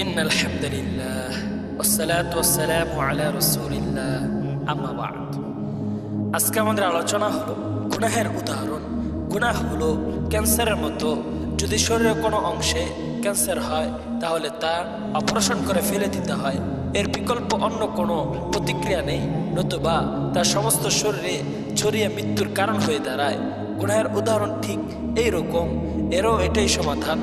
إن الحمد لله والصلاة والسلام على رسول الله أما بعد আজকে আমাদের আলোচনা হলো গুনাহের উদাহরণ গুনাহ হলো ক্যান্সারের মতো যদি শরীরের কোনো অংশে ক্যান্সার হয় তাহলে তা অপারেশন করে ফেলে দিতে হয় এর বিকল্প অন্য কোনো প্রতিক্রিয়া নেই নতুবা তার সমস্ত শরীরে ছড়িয়ে মৃত্যুর কারণ হয়ে দাঁড়ায় গুনাহের উদাহরণ ঠিক এই রকম এরও এটাই সমাধান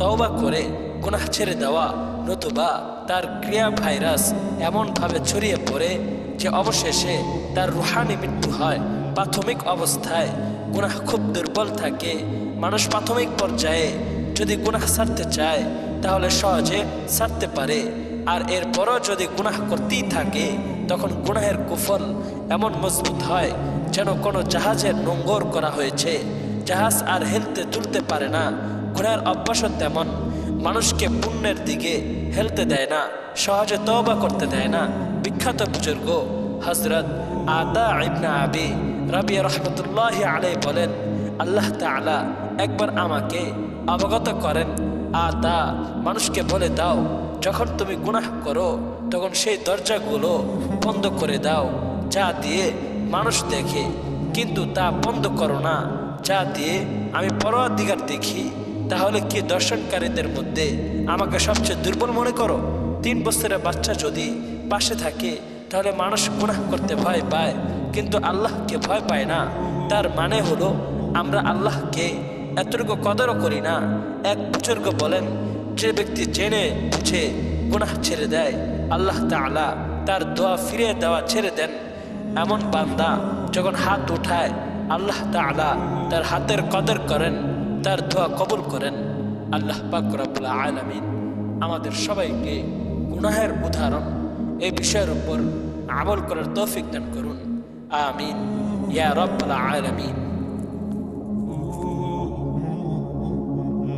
তওবা করে গুনাহ ছেড়ে দেওয়া নতুবা তার ক্রিয়া ভাইরাস এমনভাবে ছড়িয়ে পড়ে যে অবশেষে তার রুহানি মৃত্যু হয়। প্রাথমিক অবস্থায় গুনাহ খুব দুর্বল থাকে। মানুষ প্রাথমিক পর্যায়ে যদি গুনাহ ছাড়তে চায়, তাহলে সহজে ছাড়তে পারে। আর এরপরও যদি গুনাহ করতেই থাকে, তখন গুনাহের কুফল এমন মজবুত হয় যেন কোনো জাহাজের নোঙ্গর করা হয়েছে। জাহাজ আর হেলতে তুলতে পারে না। গুনাহের অভ্যাসও তেমন। মানুষকে পুণ্যের দিকে হেলতে দেয় না, সহজে তওবা করতে দেয় না। বিখ্যাত বুজুর্গ হজরত আদা ইবনা আবি রবি রহমতুল্লাহ আলাই বলেন, আল্লাহ তাআলা একবার আমাকে অবগত করেন, আদা, মানুষকে বলে দাও, যখন তুমি গুনাহ করো, তখন সেই দরজাগুলো বন্ধ করে দাও, যা দিয়ে মানুষ দেখে। কিন্তু তা বন্ধ করো না, যা দিয়ে আমি পরোয়া দিগার দেখি। তাহলে কি দর্শনকারীদের মধ্যে আমাকে সবচেয়ে দুর্বল মনে করো? তিন বছরের বাচ্চা যদি পাশে থাকে, তাহলে মানুষ গুনাহ করতে ভয় পায়, কিন্তু আল্লাহকে ভয় পায় না। তার মানে হলো, আমরা আল্লাহকে এতটুকু কদরও করি না। এক বুজুর্গ বলেন, যে ব্যক্তি জেনে বুঝে গুনাহ ছেড়ে দেয়, আল্লাহ তাআলা তার দোয়া ফিরিয়ে দেওয়া ছেড়ে দেন। এমন বান্দা যখন হাত উঠায়, আল্লাহ তাআলা তার হাতের কদর করেন। তার দোয়া কবুল করেন। আল্লাহ পাকুরাবুল্লাহ আলমিন আমাদের সবাইকে গুনাহের উদাহরণ এই বিষয়ের উপর আমল করার তৌফিক দান করুন। আমিন। ইয়া রব্বুল আলামিন।